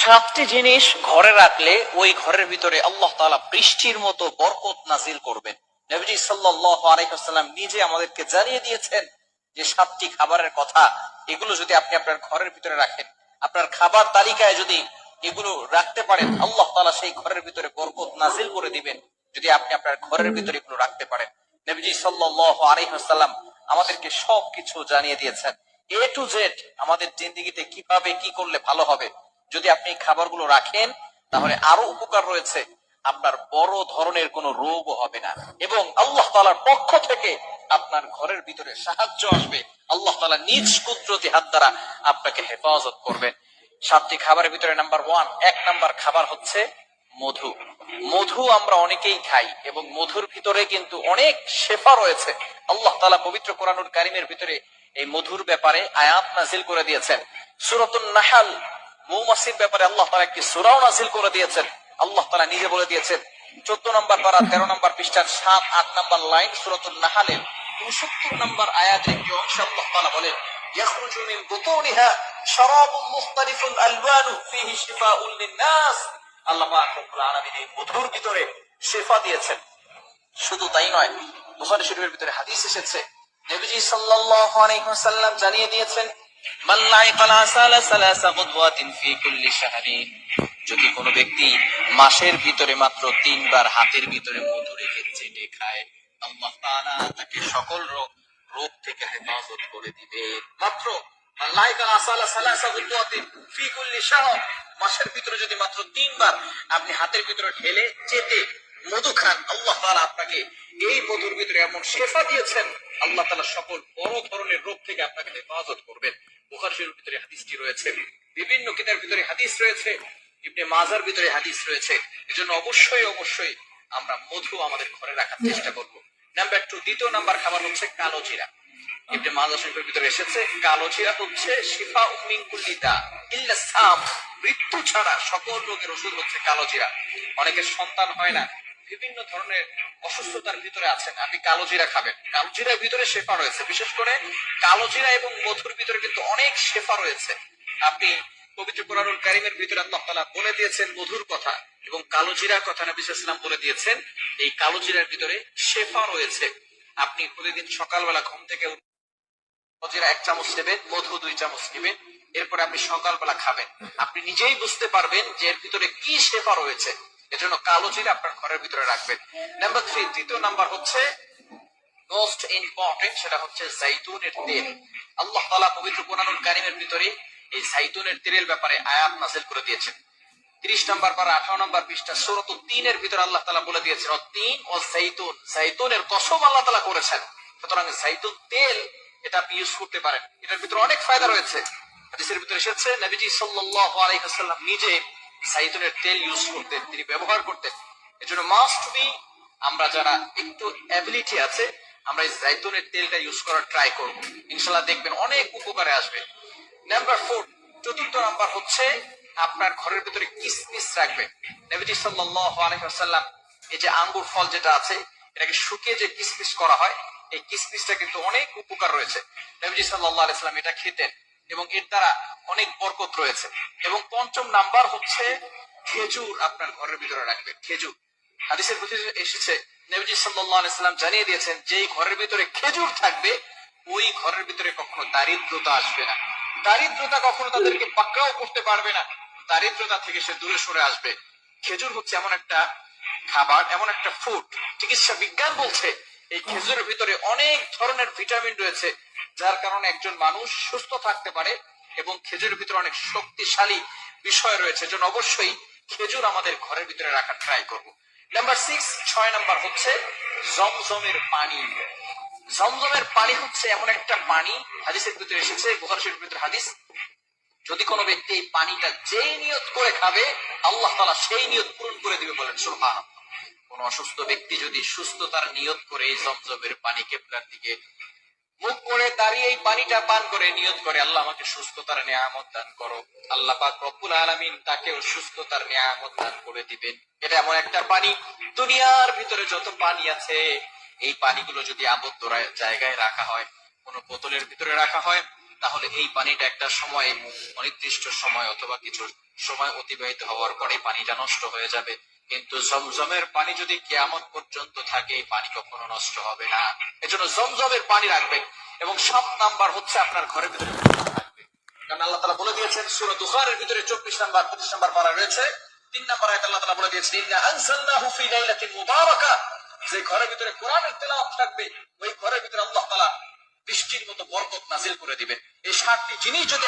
সাতটি জিনিস ঘরে রাখলে ওই ঘরের ভিতরে আল্লাহ তাআলা বৃষ্টির মতো বরকত নাজিল করবেন। নবীজি সাল্লাল্লাহু আলাইহি নিজে আমাদেরকে জানিয়ে দিয়েছেন যে সাতটি খাবারের কথা, এগুলো যদি আপনি আপনার ঘরের ভিতরে রাখেন, আপনার খাবার তালিকায় যদি এগুলো রাখতে পারেন, আল্লাহ তাআলা সেই ঘরের ভিতরে বরকত নাজিল করে দিবেন, যদি আপনি আপনার ঘরের ভিতরে এগুলো রাখতে পারেন। নবীজি সাল্লাল্লাহু আলাইহি ওয়াসাল্লাম আমাদেরকে সবকিছু জানিয়ে দিয়েছেন। এ টু জেড আমাদের জিন্দিগিতে কীভাবে, কি করলে ভালো হবে যদি আপনি খাবারগুলো রাখেন, তাহলে আরও উপকার রয়েছে। আপনার বড় ধরনের কোনো রোগও হবে না। এবং আল্লাহ তালার পক্ষ থেকে আপনার ঘরের ভিতরে সাহায্য আসবে। আল্লাহ তালা নিজ কুদরতি হাত দ্বারা আপনাকে হেফাজত করবেন। সাতটি খাবারের ভিতরে নাম্বার ওয়ান, এক নাম্বার খাবার হচ্ছে মধু। মধু আমরা অনেকেই খাই এবং মধুর ভিতরে কিন্তু অনেক শেফা রয়েছে। আল্লাহ তালা পবিত্র কোরআনুর কারিমের ভিতরে এই মধুর ব্যাপারে আয়াত নাজিল করে দিয়েছেন। সুরতুন নাহাল মৌমাছির ব্যাপারে আল্লাহ তালা একটি সুরাও নাজিল করে দিয়েছেন আল্লাহ তালা নিজে বলে দিয়েছেন চোদ্দ নম্বর পারা তেরো নম্বর পৃষ্ঠার সাত আট নম্বর লাইন সুরতুল নাহালের উনসত্তর নম্বর আয়াতের একটি অংশ আল্লাহ তালা বলেন يخرج من بطونها شراب مختلف ألوانه فيه شفاء للناس আল্লাহ পাক রব্বুল আলামিন এই মধুর ভিতরে শেফা দিয়েছেন শুধু তাই নয় বুখারী শরীফের ভিতরে হাদিস এসেছে নবীজি সাল্লাল্লাহু আলাইহি ওয়াসাল্লাম জানিয়ে দিয়েছেন যদি কোনো ব্যক্তি মাসের ভিতরে মাত্র তিনবার হাতের ভিতরে মধু রেখে চেটে খায় তাকে সকল রোগ রোগ থেকে হেফাজত করে দিবে। মাত্র মাসের ভিতরে যদি মাত্র তিনবার আপনি হাতের ভিতরে ঢেলে চেটে মধু খান আল্লাহ তাআলা আপনাকে এই মধুর ভিতরে এমন শেফা দিয়েছেন, আল্লাহ তাআলা সকল বড় ধরনের রোগ থেকে আপনাকে হেফাজত করবেন। বুখারী শরীফের ভিতরে হাদিসটি রয়েছে, বিভিন্ন কিতাবের ভিতরে হাদিস রয়েছে, ইবনে মাজার ভিতরে হাদিস রয়েছে। এজন্য অবশ্যই অবশ্যই আমরা মধু আমাদের ঘরে রাখার চেষ্টা করব। নাম্বার টু দ্বিতীয় নাম্বার খাবার হচ্ছে কালো জিরা। ইবনে মাজার শরীফের ভিতরে এসেছে, কালো জিরা হচ্ছে শিফা উম্মিন ইল্লা সাম, মৃত্যু ছাড়া সকল রোগের ওষুধ হচ্ছে কালো জিরা। অনেকের সন্তান হয় না বিভিন্ন ধরনের অসুস্থতার ভিতরে আছেন। আপনি কালো জিরা খাবেন। কালো জিরার ভিতরে শেফা রয়েছে। বিশেষ করে কালো জিরা এবং মধুর ভিতরে কিন্তু অনেক শেফা রয়েছে। আপনি পবিত্র কোরআনুল কারিমের ভিতরে আল্লাহ তাআলা বলে দিয়েছেন মধুর কথা এবং কালো জিরার কথা নবী আলাইহি বলে দিয়েছেন। এই কালো জিরার ভিতরে শেফা রয়েছে। আপনি প্রতিদিন সকালবেলা ঘুম থেকে উঠে জিরা এক চামচ নেবেন, মধু দুই চামচ নেবেন, এরপরে আপনি সকালবেলা খাবেন। আপনি নিজেই বুঝতে পারবেন যে এর ভিতরে কি শেফা রয়েছে। এজন্য কালো জিরা আপনার ঘরের ভিতরে রাখবেন। নাম্বার থ্রি তৃতীয় নাম্বার হচ্ছে মোস্ট ইম্পর্টেন্ট সেটা হচ্ছে জাইতুনের তেল। আল্লাহ তাআলা পবিত্র কোরআনুল কারিমের ভিতরে এই জাইতুনের তেলের ব্যাপারে আয়াত নাজিল করে দিয়েছেন। তিরিশ নম্বর পর, আঠারো নম্বর পৃষ্ঠা সুরত তিনের ভিতরে আল্লাহ তালা বলে দিয়েছেন তিন ও জাইতুন। জাইতুনের কসম আল্লাহ তালা করেছেন। সুতরাং জাইতুন তেল এটা আপনি ইউজ করতে পারেন। এটার ভিতরে অনেক ফায়দা রয়েছে। হাদিসের ভিতরে এসেছে, নবীজি সাল্লাল্লাহু আলাইহি ওয়াসাল্লাম নিজে জাইতুনের তেল ইউজ করতেন তিনি ব্যবহার করতেন। এজন্য মাস্ট বি আমরা যারা একটু অ্যাবিলিটি আছে, আমরা এই জাইতুনের তেলটা ইউজ করার ট্রাই করব। ইনশাআল্লাহ দেখবেন অনেক উপকারে আসবে। নাম্বার ফোর চতুর্থ নাম্বার হচ্ছে আপনার ঘরের ভিতরে কিসমিস রাখবেন। নবীজি সাল্লাল্লাহু আলাইহি ওয়াসাল্লাম, এই যে আঙ্গুর ফল যেটা আছে, এটাকে শুকিয়ে যে কিসমিস করা হয়, এই কিসমিসটা কিন্তু অনেক উপকার রয়েছে। নবীজি সাল্লাল্লাহু আলাইহি ওয়াসাল্লাম এটা খেতেন। এবং এর দ্বারা অনেক বরকত রয়েছে। এবং পঞ্চম নাম্বার হচ্ছে খেজুর আপনার ঘরের ভিতরে রাখবেন, খেজুর। হাদিসের ভিতরে এসেছে, নবীজি সাল্লাম জানিয়ে দিয়েছেন, যেই ঘরের ভিতরে খেজুর থাকবে, ওই ঘরের ভিতরে কখনো দারিদ্রতা আসবে না। দারিদ্রতা কখনো তাদেরকে পাকড়াও করতে পারবে না। দারিদ্রতা থেকে সে দূরে সরে আসবে। খেজুর হচ্ছে এমন একটা খাবার, এমন একটা ফুড চিকিৎসা বিজ্ঞান বলছে, এই খেজুরের ভিতরে অনেক ধরনের ভিটামিন রয়েছে যার কারণে একজন মানুষ সুস্থ থাকতে পারে এবং খেজুরের ভিতরে অনেক শক্তিশালী বিষয় রয়েছে জন্য অবশ্যই খেজুর আমাদের ঘরের ভিতরে রাখার ট্রাই করব। নাম্বার সিক্স ছয় নাম্বার হচ্ছে জমজমের পানি। জমজমের পানি হচ্ছে এমন একটা পানি, হাদিসের ভিতরে এসেছে শরীফের ভিতরে হাদিস, যদি কোনো ব্যক্তি এই পানিটা যেই নিয়ত করে খাবে, আল্লাহ তালা সেই নিয়ত পূরণ করে দিবে বলেন সুবহান কোন অসুস্থ ব্যক্তি যদি সুস্থতার নিয়ত করে এই জমজমের পানি কেবলার দিকে মুখ করে দাঁড়িয়ে এই পানিটা পান করে নিয়ত করে, আল্লাহ আমাকে সুস্থতার নিয়ামত দান করো। আল্লাহ পাক রব্বুল আলামিন তাকেও সুস্থতার নিয়ামত দান করে দিবেন। এটা এমন একটা পানি, দুনিয়ার ভিতরে যত পানি আছে, এই পানিগুলো যদি আবদ্ধ জায়গায় রাখা হয়, কোন বোতলের ভিতরে রাখা হয়, তাহলে এই পানিটা একটা সময়, অনির্দিষ্ট সময় অথবা কিছু সময় অতিবাহিত হওয়ার পরে পানিটা নষ্ট হয়ে যাবে। কিন্তু জমজমের পানি যদি কেয়ামত পর্যন্ত থাকে, এই পানি কখনো নষ্ট হবে না। এজন্য জমজমের পানি রাখবেন এবং সাত নাম্বার হচ্ছে আপনার ঘরের ভিতরে কারণ আল্লাহ তালা বলে দিয়েছেন দুখারের ভিতরে চব্বিশ নাম্বার, পঁচিশ নাম্বার পারা রয়েছে। তিন নাম্বার আয়াত আল্লাহ বলে দিয়েছেন, ইন্না লাইলাতিন মুবারাকা। যে ঘরের ভিতরে কোরআনের তেলাওয়াত থাকবে, ওই ঘরের ভিতরে আল্লাহ তাআলা বৃষ্টির মতো বরকত নাজিল করে দিবেন। এই সাতটি জিনিস যদি